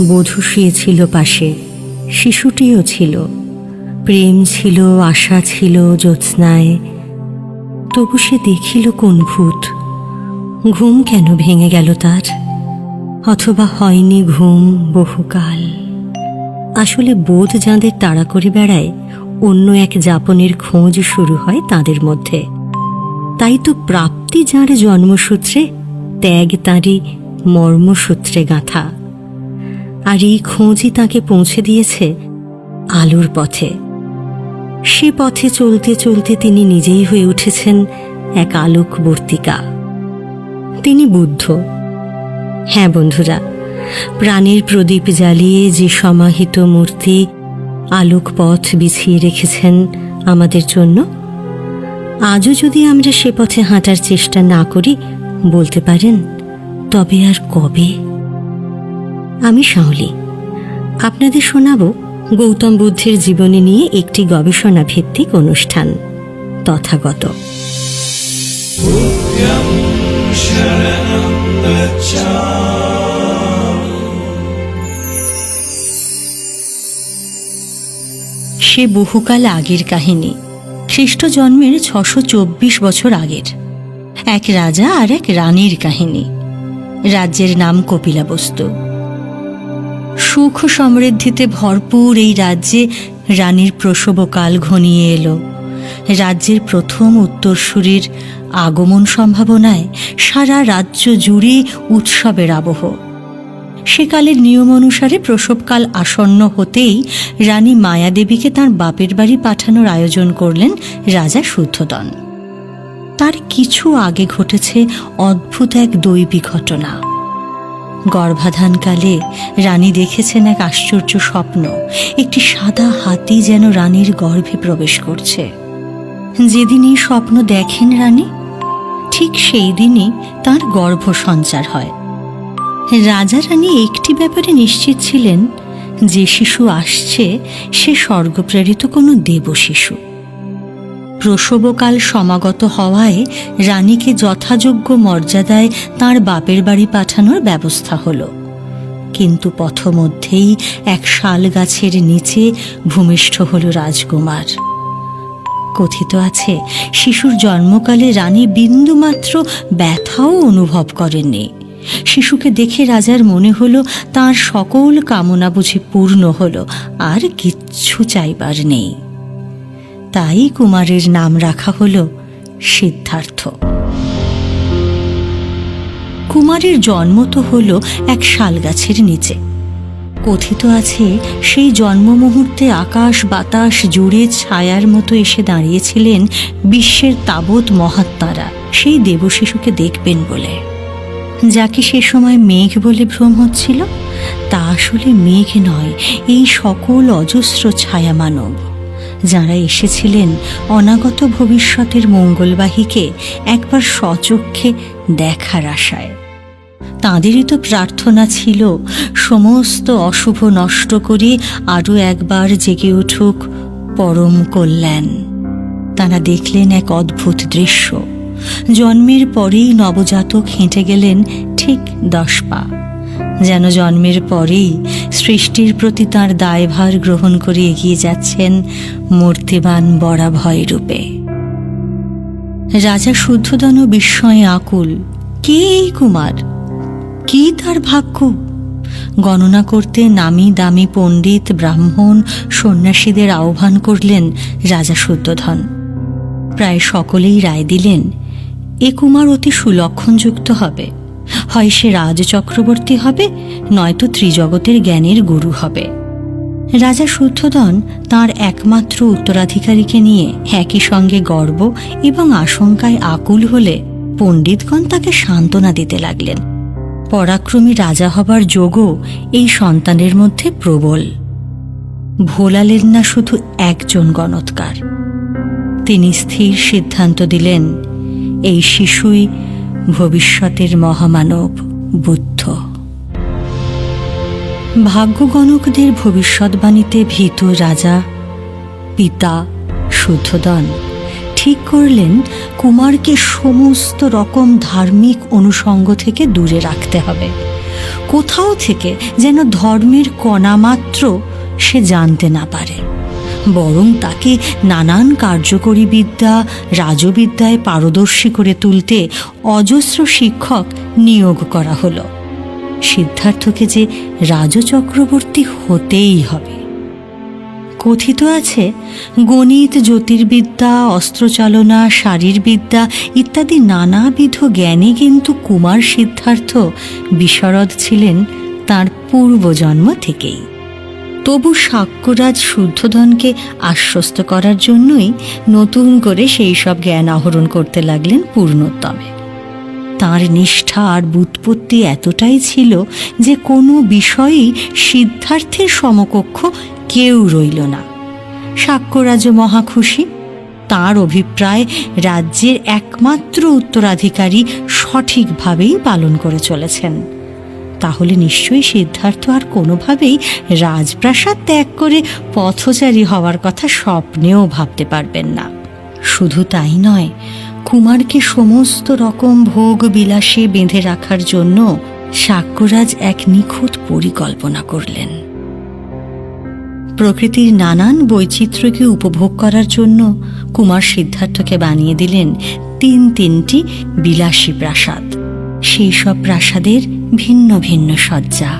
বধূ শুয়েছিল পাশে, শিশুটিও ছিল। প্রেম ছিল, আশা ছিল জ্যোৎস্নায়। তবু সে দেখিল কোন ভূত। ঘুম কেন ভেঙে গেল তার? অথবা হয়নি ঘুম বহুকাল। আসলে বোধ যাঁদের তাড়া করে বেড়ায়, অন্য এক যাপনের খোঁজ শুরু হয় তাদের মধ্যে। তাই তো প্রাপ্তি যাঁর জন্মসূত্রে, ত্যাগ তাঁরই মর্মসূত্রে গাঁথা। আর এই খোঁজই তাকে পৌঁছে দিয়েছে আলোর পথে। সে পথে চলতে চলতে তিনি নিজেই হয়ে উঠেছেন এক আলোকবর্তিকা। তিনি বুদ্ধ। হ্যাঁ বন্ধুরা, প্রাণের প্রদীপ জ্বালিয়ে যে সমাহিত মূর্তি আলোক পথ বিছিয়ে রেখেছেন আমাদের জন্য, আজও যদি আমরা সে পথে হাঁটার চেষ্টা না করি, বলতে পারেন, তবে আর কবে? আমি শাওলি। আপনাদের শোনাব গৌতম বুদ্ধের জীবনী নিয়ে একটি গবেষণা ভিত্তিক অনুষ্ঠান, তথাগত। সে বহুকাল আগের কাহিনী। খ্রিস্ট জন্মের ছশো চব্বিশ বছর আগের। এক রাজা আর এক রানীর কাহিনী। রাজ্যের নাম কপিলাবস্তু। সুখ সমৃদ্ধিতে ভরপুর এই রাজ্যে রানীর প্রসবকাল ঘনিয়ে এলো। রাজ্যের প্রথম উত্তরসূরির আগমন সম্ভাবনায় সারা রাজ্য জুড়ে উৎসবের আবহ। সেকালের নিয়ম অনুসারে প্রসবকাল আসন্ন হতেই রানী মায়াদেবীকে তার বাপের বাড়ি পাঠানোর আয়োজন করলেন রাজা শুদ্ধদন। তার কিছু আগে ঘটেছে অদ্ভুত এক দৈবী ঘটনা। গর্ভাধানকালে রানী দেখেছেন এক আশ্চর্য স্বপ্ন। একটি সাদা হাতি যেন রানীর গর্ভে প্রবেশ করছে। যেদিন এই স্বপ্ন দেখেন রানী, ঠিক সেই দিনই তার গর্ভ সঞ্চার হয়। রাজা রানী একটি ব্যাপারে নিশ্চিত ছিলেন যে শিশু আসছে, সে স্বর্গপ্রেরিত কোনো দেব শিশু প্রসবকাল সমাগত হওয়ায় রানীকে যথাযোগ্য মর্যাদায় তার বাপের বাড়ি পাঠানোর ব্যবস্থা হলো। কিন্তু পথমধ্যেই এক শাল গাছের নিচে ভূমিষ্ঠ হল রাজকুমার। কথিত আছে, শিশুর জন্মকালে রানী বিন্দুমাত্র ব্যথাও অনুভব করেননি। শিশুকে দেখে রাজার মনে হলো তার সকল কামনা বুঝি পূর্ণ হলো, আর কিচ্ছু চাইবার নেই। তাই কুমারের নাম রাখা হল সিদ্ধার্থ। কুমারের জন্ম তো হল এক শালগাছের নিচে। কথিত আছে, সেই জন্ম মুহূর্তে আকাশ বাতাস জুড়ে ছায়ার মতো এসে দাঁড়িয়েছিলেন বিশ্বের তাবৎ মহাত্মারা। সেই দেবশিশুকে দেখবেন বলে। যাকে সে সময় মেঘ বলে ভ্রম হচ্ছিল, তা আসলে মেঘ নয়, এই সকল অজস্র ছায়া মানব যারা এসেছিলেন, অনাগত ভবিষ্যতের মঙ্গলবাহীকে একবার সচক্ষে দেখার আশায়। তাঁদেরই তো প্রার্থনা ছিল, সমস্ত অশুভ নষ্ট করে আরও একবার জেগে উঠুক পরম কল্যাণ। তারা দেখলেন এক অদ্ভুত দৃশ্য। জন্মের পরেই নবজাতক হেঁটে গেলেন ঠিক দশ পা। যেন জন্মের পরেই সৃষ্টির প্রতি তাঁর দায়ভার গ্রহণ করে এগিয়ে যাচ্ছেন মূর্তিবান বরাভয় রূপে। রাজা শুদ্ধদন বিস্ময়ে আকুল, কে এই কুমার? কি তার ভাগ্য? গণনা করতে নামি দামি পণ্ডিত, ব্রাহ্মণ, সন্ন্যাসীদের আহ্বান করলেন রাজা শুদ্ধধন। প্রায় সকলেই রায় দিলেন, এ কুমার অতি সুলক্ষণযুক্ত হবে। হয় সে রাজ চক্রবর্তী হবে, নয়তো ত্রিজগতের জ্ঞানের গুরু হবে। রাজা শুদ্ধদন তার একমাত্র উত্তরাধিকারীকে নিয়ে একই সঙ্গে গর্ব এবং আশঙ্কায় আকুল হলে পণ্ডিতগণ তাকে সান্ত্বনা দিতে লাগলেন। পরাক্রমী রাজা হবার যোগও এই সন্তানের মধ্যে প্রবল। ভোলালেন না শুধু একজন গণৎকার। তিনি স্থির সিদ্ধান্ত দিলেন, এই শিশুই ভবিষ্যতের মহামানব বুদ্ধ। ভাগ্যগণকদের ভবিষ্যৎবাণীতে ভীত রাজা, পিতা, শুদ্ধদন। ঠিক করলেন কুমারকে সমস্ত রকম ধার্মিক অনুষঙ্গ থেকে দূরে রাখতে হবে। কোথাও থেকে যেন ধর্মের কণা মাত্র সে জানতে না পারে। বরং তাকে নানান কার্যকরী বিদ্যা, রাজবিদ্যায় পারদর্শী করে তুলতে অজস্র শিক্ষক নিয়োগ করা হলো। সিদ্ধার্থকে যে রাজচক্রবর্তী হতেই হবে। কথিত আছে, গণিত, জ্যোতির্বিদ্যা, অস্ত্রচালনা, শারীরবিদ্যা ইত্যাদি নানাবিধ জ্ঞানে কিন্তু কুমার সিদ্ধার্থ বিশারদ ছিলেন তার পূর্বজন্ম থেকেই। তবু সাক্ষ্যরাজ শুদ্ধধনকে আশ্বস্ত করার জন্যই নতুন করে সেই সব জ্ঞান আহরণ করতে লাগলেন পূর্ণোত্তমে। তার নিষ্ঠা আর বুৎপত্তি এতটাই ছিল যে কোনো বিষয়েই সিদ্ধার্থের সমকক্ষ কেউ রইল না। সাক্ষ্যরাজ মহা খুশি তাঁর অভিপ্রায় রাজ্যের একমাত্র উত্তরাধিকারী সঠিকভাবেই পালন করে চলেছেন। তাহলে নিশ্চয়ই সিদ্ধার্থ আর কোনোভাবেই রাজপ্রাসাদ ত্যাগ করে পথচারী হওয়ার কথা স্বপ্নেও ভাবতে পারবেন না। শুধু তাই নয়, কুমারকে সমস্ত রকম ভোগ বিলাসে বেঁধে রাখার জন্য সাক্ষ্যরাজ এক নিখুঁত পরিকল্পনা করলেন। প্রকৃতির নানান বৈচিত্র্যকে উপভোগ করার জন্য কুমার সিদ্ধার্থকে বানিয়ে দিলেন তিন তিনটি বিলাসী প্রাসাদ। সেই সব প্রাসাদের ভিন্ন ভিন্ন সজ্জা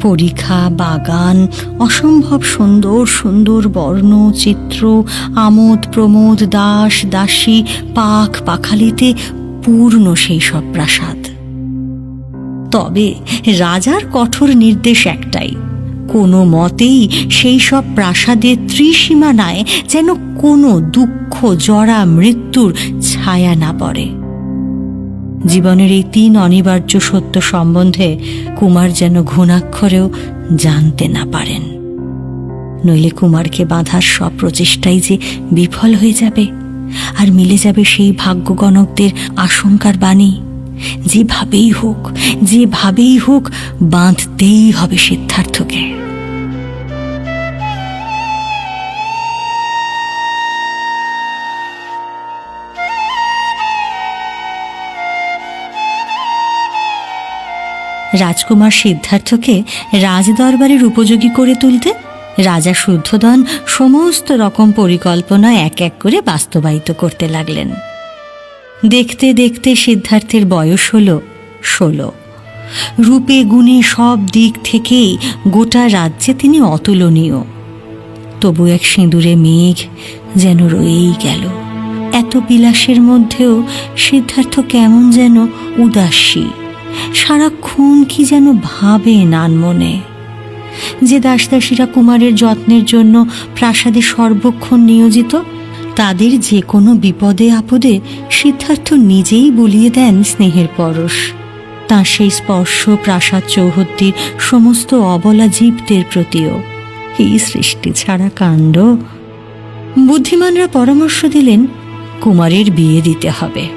পরীক্ষা, বাগান, অসম্ভব সুন্দর সুন্দর বর্ণ, চিত্র, আমোদ, প্রমোদ, দাস, দাসী পাখ পাখালিতে পূর্ণ সেই সব প্রাসাদ। তবে রাজার কঠোর নির্দেশ একটাই, কোনো মতেই সেই সব প্রাসাদের ত্রিসীমানায় যেন কোনো দুঃখ, জরা, মৃত্যুর ছায়া না পড়ে। জীবনের এই তিন অনিবার্য সত্য সম্বন্ধে কুমার যেন ঘুণাক্ষরেও জানতে না পারেন। নইলে কুমারকে বাঁধার সব প্রচেষ্টাই যে বিফল হয়ে যাবে, আর মিলে যাবে সেই ভাগ্যগণকদের আশঙ্কার বাণী। যেভাবেই হোক যেভাবেই হোক, বাঁধতেই হবে সিদ্ধার্থকে। রাজকুমার সিদ্ধার্থকে রাজদরবারের উপযোগী করে তুলতে রাজা শুদ্ধধন সমস্ত রকম পরিকল্পনা এক এক করে বাস্তবায়িত করতে লাগলেন। দেখতে দেখতে সিদ্ধার্থের বয়স হল ষোলো। রূপে গুণে সব দিক থেকেই গোটা রাজ্যে তিনি অতুলনীয়। তবু এক সিঁদুরে মেঘ যেন রয়েই গেল। এত বিলাসের মধ্যেও সিদ্ধার্থ কেমন যেন উদাসী। সারাক্ষণ কি যেন ভাবে নান মনে। যে দাসদাসীরা কুমারের যত্নের জন্য প্রাসাদে সর্বক্ষণ নিয়োজিত, তাদের যে কোনো বিপদে আপদে সিদ্ধার্থ নিজেই বলিয়ে দেন স্নেহের পরশ। তাঁর সেই স্পর্শ প্রাসাদ চৌহদ্দির সমস্ত অবলা জীবদের প্রতিও। এই সৃষ্টি ছাড়া কাণ্ড। বুদ্ধিমানরা পরামর্শ দিলেন, কুমারের বিয়ে দিতে হবে।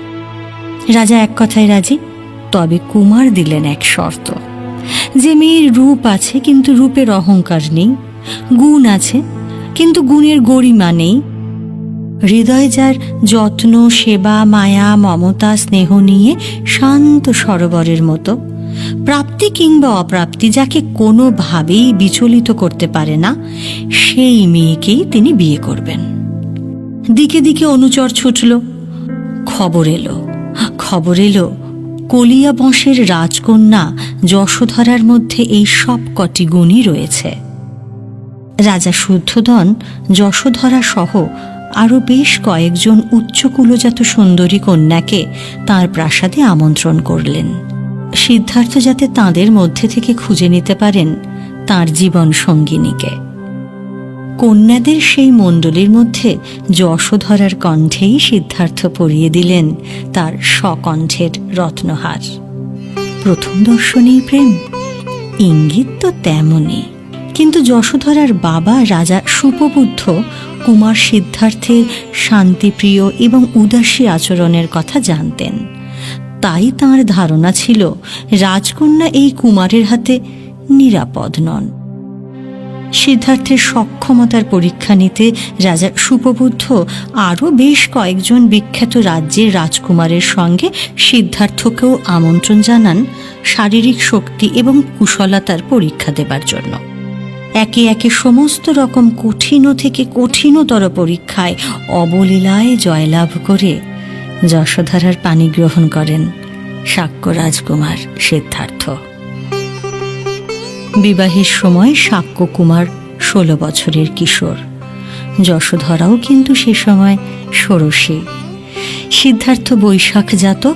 রাজা এক কথায় রাজি তবে কুমার দিলেন এক শর্ত। যে মেয়ের রূপ আছে কিন্তু রূপের অহংকার নেই, গুণ আছে কিন্তু গুণের গরিমা নেই। হৃদয় যার যত্ন, সেবা, মায়া, মমতা, স্নেহ নিয়ে শান্ত সরোবরের মতো, প্রাপ্তি কিংবা অপ্রাপ্তি যাকে কোনোভাবেই বিচলিত করতে পারে না, সেই মেয়েকেই তিনি বিয়ে করবেন। দিকে দিকে অনুচর ছুটল, খবর এলো খবর এলো। কলিয়া বংশের রাজকন্যা যশোধরার মধ্যে এই সব কটি গুণই রয়েছে। রাজা শুদ্ধধন, যশোধরা সহ আরও বেশ কয়েকজন উচ্চ কুলজাত সুন্দরী কন্যাকে তার প্রাসাদে আমন্ত্রণ করলেন। সিদ্ধার্থ যাতে তাঁদের মধ্যে থেকে খুঁজে নিতে পারেন তার জীবন সঙ্গিনীকে। কন্যাদের সেই মণ্ডলীর মধ্যে যশোধরার কণ্ঠেই সিদ্ধার্থ পরিয়ে দিলেন তার সকণ্ঠের রত্নহার। প্রথম দর্শনেই প্রেম, ইঙ্গিত তো তেমনই। কিন্তু যশোধরার বাবা রাজা সুপবুদ্ধ কুমার সিদ্ধার্থের শান্তিপ্রিয় এবং উদাসী আচরণের কথা জানতেন। তাই তার ধারণা ছিল, রাজকন্যা এই কুমারের হাতে নিরাপদ নন। সিদ্ধার্থের সক্ষমতার পরীক্ষা নিতে রাজা সুপবুদ্ধ আরও বেশ কয়েকজন বিখ্যাত রাজ্যের রাজকুমারের সঙ্গে সিদ্ধার্থকেও আমন্ত্রণ জানান শারীরিক শক্তি এবং কুশলতার পরীক্ষা দেবার জন্য। একে একে সমস্ত রকম কঠিন থেকে কঠিনতর পরীক্ষায় অবলীলায় জয়লাভ করে যশোধারার পানি গ্রহণ করেন শাক্য রাজকুমার সিদ্ধার্থ। বিবাহের সময় শাক্য কুমার ষোলো বছরের কিশোর। যশোধরাও কিন্তু সে সময় ষোড়শী। সিদ্ধার্থ বৈশাখ জাতক,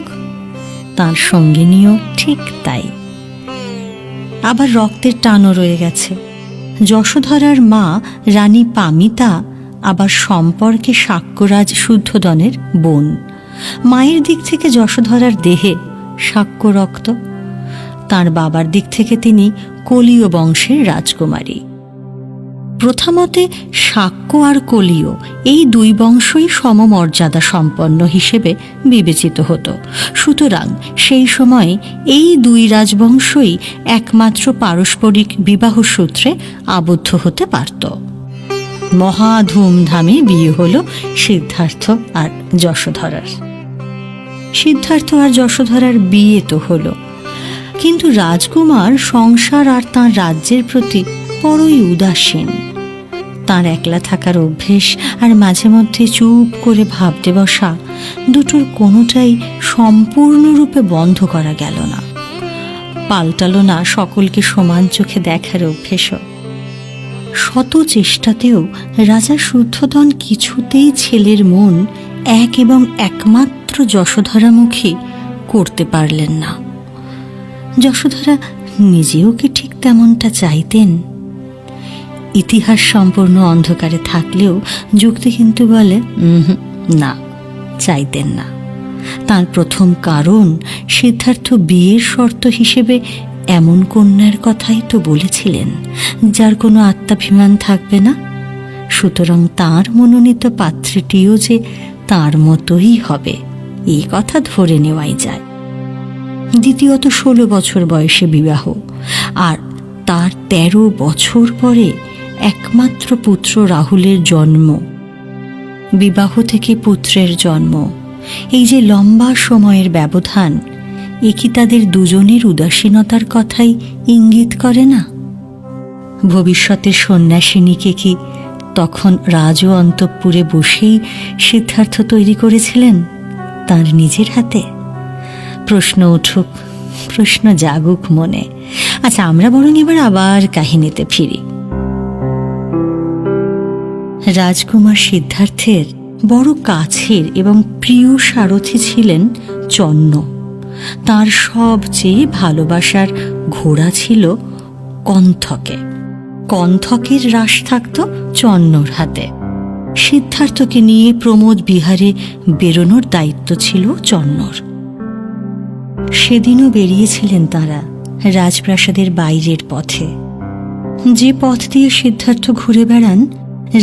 তার সঙ্গিনীও ঠিক তাই। আবার রক্তের টানও রয়ে গেছে। যশোধরার মা রানী পামিতা আবার সম্পর্কে সাক্ষ্যরাজ শুদ্ধদনের বোন। মায়ের দিক থেকে যশোধরার দেহে সাক্ষ্য রক্ত তার বাবার দিক থেকে তিনি কলীয় বংশের রাজকুমারী। প্রথমতে শাক্য আর কলীয় এই দুই বংশই সমমর্যাদা সম্পন্ন হিসেবে বিবেচিত হতো। সুতরাং সেই সময় এই দুই রাজবংশই একমাত্র পারস্পরিক বিবাহ সূত্রে আবদ্ধ হতে পারত। মহা ধুমধামে বিয়ে হল সিদ্ধার্থ আর যশোধরার। সিদ্ধার্থ আর যশোধরার বিয়ে তো হলো। কিন্তু রাজকুমার সংসার আর তাঁর রাজ্যের প্রতি বড়ই উদাসীন। তার একলা থাকার অভ্যেস আর মাঝে মধ্যে চুপ করে ভাবতে বসা দুটোর কোনোটাই সম্পূর্ণরূপে বন্ধ করা গেল না। পাল্টালো না সকলকে সমান চোখে দেখার অভ্যেসও। শত চেষ্টাতেও রাজা শুদ্ধধন কিছুতেই ছেলের মন এক এবং একমাত্র যশোধরামুখী করতে পারলেন না। যশোধরা নিজেও কি ঠিক তেমনটা চাইতেন? ইতিহাস সম্পূর্ণ অন্ধকারে থাকলেও যুক্তি কিন্তু বলে "উহুম, না চাইতেন না। তার প্রথম কারণ সিদ্ধার্থ বিয়ের শর্ত হিসেবে এমন কন্যার কথাই তো বলেছিলেন যার কোনো আত্মাভিমান থাকবে না। সুতরাং তার মনোনীত পাত্রীটিও যে তার মতোই হবে এই কথা ধরে নেওয়াই যায়। দ্বিতীয়ত ষোলো বছর বয়সে বিবাহ। আর তার তেরো বছর পরে একমাত্র পুত্র রাহুলের জন্ম। বিবাহ থেকে পুত্রের জন্ম। এই যে লম্বা সময়ের ব্যবধান, এ কি তাদের দুজনের উদাসীনতার কথাই ইঙ্গিত করে না? ভবিষ্যতের সন্ন্যাসিনীকে কি তখন রাজ অন্তঃপুরে বসেই সিদ্ধার্থ তৈরি করেছিলেন তার নিজের হাতে? প্রশ্ন উঠুক, প্রশ্ন জাগুক মনে। আচ্ছা আমরা বরং এবার আবার কাহিনীতে ফিরি। রাজকুমার সিদ্ধার্থের বড় কাছের এবং প্রিয় সারথি ছিলেন চন্ন। তার সবচেয়ে ভালোবাসার ঘোড়া ছিল কণ্ঠকে কণ্ঠকের রাস থাকত চন্নর হাতে। সিদ্ধার্থকে নিয়ে প্রমোদ বিহারে বেরোনোর দায়িত্ব ছিল চন্নর। সেদিনও বেরিয়েছিলেন তারা রাজপ্রাসাদের বাইরের পথে। যে পথ দিয়ে সিদ্ধার্থ ঘুরে বেড়ান,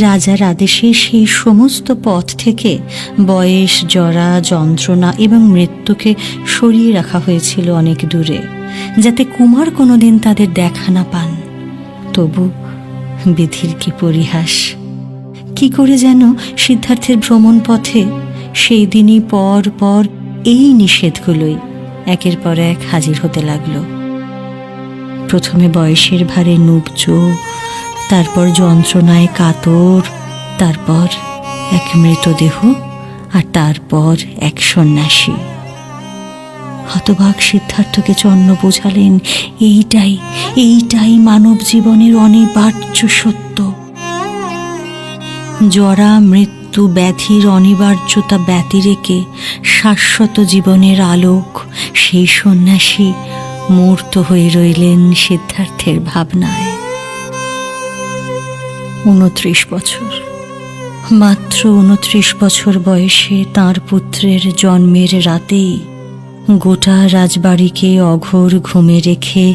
রাজার আদেশে সেই সমস্ত পথ থেকে বয়স, জরা, যন্ত্রণা এবং মৃত্যুকে সরিয়ে রাখা হয়েছিল অনেক দূরে, যাতে কুমার কোনোদিন তাদের দেখা না পান। তবু বিধির কি পরিহাস? কি করে যেন সিদ্ধার্থের ভ্রমণ পথে সেই দিনই পর পর এই নিষেধগুলোই একের পর এক হাজির হতে লাগল। প্রথমে বয়সের ভারে নুবচ, তারপর যন্ত্রণায় কাতর, তারপর এক মৃতদেহ আর তারপর এক সন্ন্যাসী। হতভাগ সিদ্ধার্থকে চন্ন বোঝালেন, এইটাই এইটাই মানব জীবনের অনিবার্য সত্য। জরা মৃত্যু ব্যাধির অনিবার্যতা ব্যতি রেখে শাশ্বত জীবনের আলোক, সেই সন্ন্যাসী মূর্ত হয়ে রইলেন সিদ্ধার্থের ভাবনায়। উনত্রিশ বছর। মাত্র উনত্রিশ বছর বয়সে তার পুত্রের জন্মের রাতেই গোটা রাজবাড়িকে অঘোর ঘুমে রেখে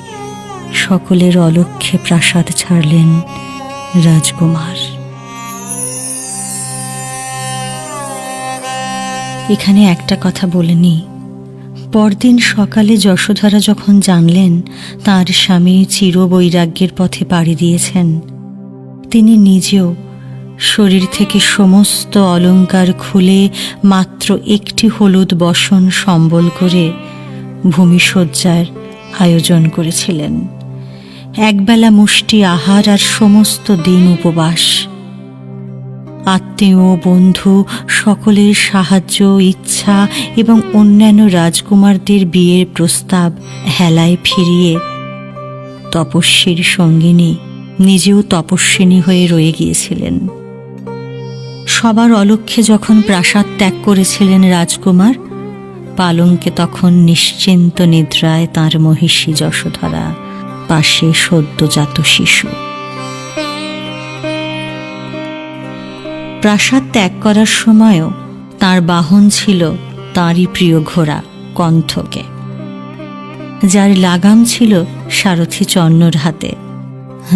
সকলের অলক্ষ্যে প্রাসাদ ছাড়লেন রাজকুমার। এখানে একটা কথা বলেনি পরদিন সকালে যশোধরা যখন জানলেন, তার স্বামী চিরবৈরাগ্যের পথে পাড়ি দিয়েছেন। তিনি নিজেও শরীর থেকে সমস্ত অলঙ্কার খুলে মাত্র একটি হলুদ বসন সম্বল করে ভূমিশয্যার আয়োজন করেছিলেন। একবেলা মুষ্টি আহার আর সমস্ত দিন উপবাস। আত্মীয় বন্ধু, সকলের সাহায্য, ইচ্ছা এবং অন্যান্য রাজকুমারদের বিয়ের প্রস্তাব হেলায় ফিরিয়ে তপস্বীর সঙ্গিনী নিজেও তপস্বিনী হয়ে রয়ে গিয়েছিলেন। সবার অলক্ষ্যে যখন প্রাসাদ ত্যাগ করেছিলেন রাজকুমার, পালঙ্কে তখন নিশ্চিন্ত নিদ্রায় তাঁর মহিষী যশোধরা পাশে সদ্যজাত শিশু। প্রাসাদ ত্যাগ করার সময়ও তার বাহন ছিল তাঁরই প্রিয় ঘোড়া কণ্ঠকে। যার লাগাম ছিল সারথি চন্নর হাতে।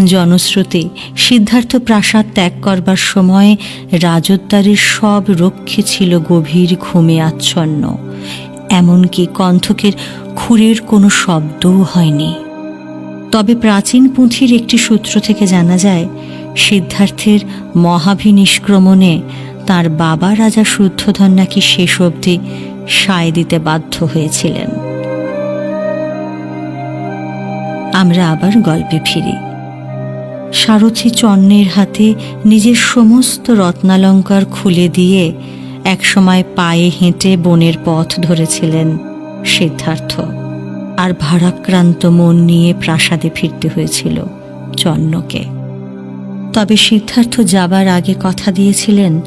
জনশ্রুতি সিদ্ধার্থ প্রাসাদ ত্যাগ করবার সময় রাজোদ্দারের সব রক্ষী ছিল গভীর ঘুমে আচ্ছন্ন। এমনকি কণ্ঠকের খুরের কোনো শব্দও হয়নি। তবে প্রাচীন পুঁথির একটি সূত্র থেকে জানা যায় সিদ্ধার্থের মহাভিনিষ্ক্রমণে তার বাবা রাজা শুদ্ধধন নাকি শেষ অবধি সায় দিতে বাধ্য হয়েছিলেন। আমরা আবার গল্পে ফিরি। সারথি চন্নের হাতে নিজের সমস্ত রত্নালঙ্কার খুলে দিয়ে একসময় পায়ে হেঁটে বনের পথ ধরেছিলেন সিদ্ধার্থ। আর ভারাক্রান্ত মন নিয়ে প্রাসাদে ফিরতে হয়েছিল চন্নকে। তবে সিদ্ধার্থ যাবার আগে কথা দিয়েছিলেন,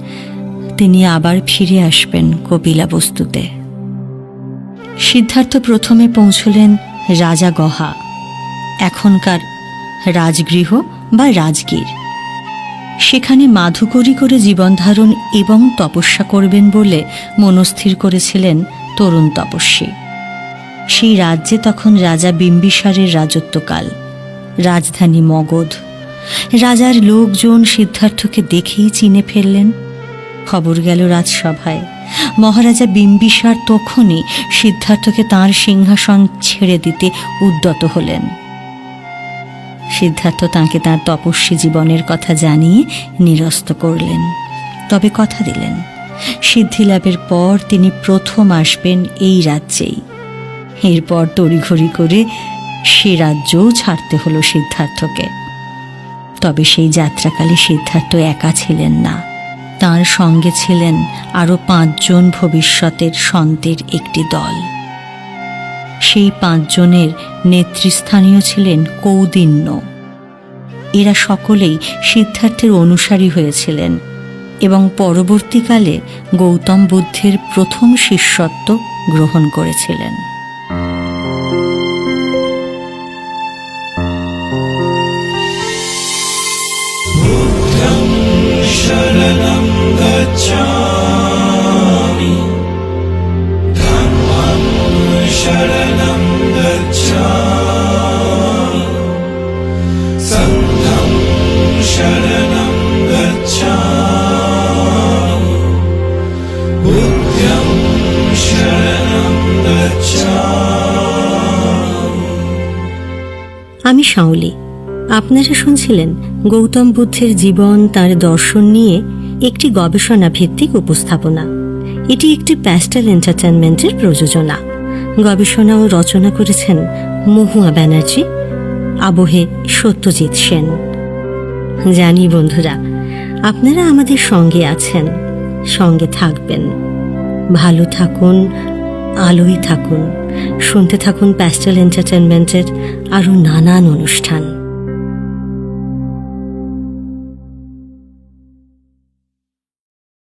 তিনি আবার ফিরে আসবেন কপিলা বস্তুতে। সিদ্ধার্থ প্রথমে পৌঁছলেন রাজা গহা, এখনকার রাজগৃহ বা রাজগীর। সেখানে মাধুকরী করে জীবন ধারণ এবং তপস্যা করবেন বলে মনস্থির করেছিলেন তরুণ তপস্বী। সেই রাজ্যে তখন রাজা বিম্বিসারের রাজত্বকাল, রাজধানী মগধ। রাজার লোকজন সিদ্ধার্থকে দেখেই চিনে ফেললেন। খবর গেল রাজসভায়। মহারাজা বিম্বিসার তখনই সিদ্ধার্থকে তাঁর সিংহাসন ছেড়ে দিতে উদ্যত হলেন। সিদ্ধার্থ তাঁকে তার তপস্বী জীবনের কথা জানিয়ে নিরস্ত করলেন, তবে কথা দিলেন সিদ্ধিলাভের পর তিনি প্রথম আসবেন এই রাজ্যেই। এরপর তড়িঘড়ি করে সে রাজ্যও ছাড়তে হলো সিদ্ধার্থকে। তবে সেই যাত্রাকালে সিদ্ধার্থ একা ছিলেন না। তার সঙ্গে ছিলেন আরও পাঁচজন ভবিষ্যতের সন্তের একটি দল। সেই পাঁচজনের নেতৃস্থানীয় ছিলেন কৌদিন্য। এরা সকলেই সিদ্ধার্থের অনুসারী হয়েছিলেন এবং পরবর্তীকালে গৌতম বুদ্ধের প্রথম শিষ্যত্ব গ্রহণ করেছিলেন। शरणं गच्छामि धम्मं शरणं गच्छामि सङ्घं शरणं गच्छामि बुद्धं शरणं गच्छामि আমি শাওলি আপনারা শুনছিলেন গৌতম বুদ্ধের জীবন তার দর্শন নিয়ে একটি গবেষণা ভিত্তিক উপস্থাপনা। এটি একটি প্যাস্টেল এন্টারটেনমেন্টের প্রযোজনা। গবেষণা ও রচনা করেছেন মহুয়া ব্যানার্জি, আবহে সত্যজিৎ সেন। জানি বন্ধুরা, আপনারা আমাদের সঙ্গে আছেন, সঙ্গে থাকবেন। ভালো থাকুন আলোয় থাকুন। শুনতে থাকুন প্যাস্টেল এন্টারটেনমেন্টের আরও নানান অনুষ্ঠান।